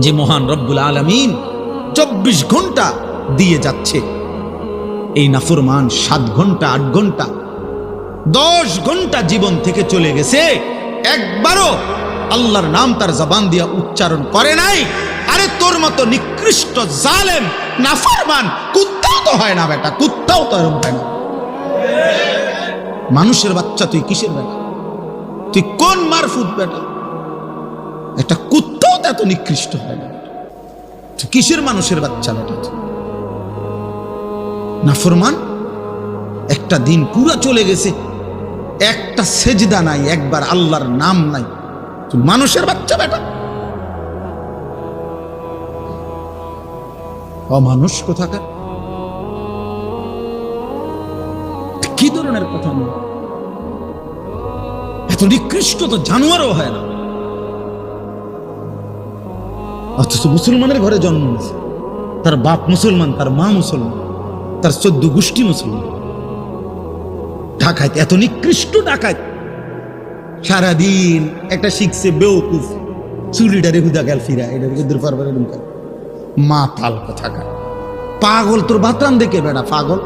যে মহান রব্বুল আলমিন চব্বিশ ঘণ্টা দিয়ে যাচ্ছে। এই নাফরমান সাত ঘণ্টা, আট ঘণ্টা, দশ ঘণ্টা জীবন থেকে চলে গেছে। একবারও আল্লাহর নাম তার জবান দিয়া উচ্চারণ করে নাই। আরে তোর মতো নিকৃষ্ট জালেম, নাফরমান কুত্তাও তো হয় না বেটা, কুত্তাও তো এরকম হয় না। মানুষের বাচ্চা তুই কিসের বেটা? তুই কোন মারফুট বেটা? একটা কুত্তাও তো এত নিকৃষ্ট হয় না। কিসের মানুষের বাচ্চা নাফরমান একটা দিন পুরো চলে গেছে, একটা সেজদা নাই, একবার আল্লাহর নাম নাই। মানুষের বাচ্চা বেটা। অমানুষ কোথাকার? কি ধরনের কথা এত নিকৃষ্ট তো জানোয়ারও হয় না। অথচ মুসলমানের ঘরে জন্ম নিয়েছে তার বাপ মুসলমান, তার মা মুসলমান, তার চোদ্দ গোষ্ঠী মুসলমান। ঢাকায় এত নিকৃষ্ট ঢাকায় সারাদিন একটা শিখছে বেউকুফ চুলিটারে হুদা গেল ফিরা এটা মা তাল কোথাকার পাগল, তোর বাতরান দেখে বেড়া, পাগল।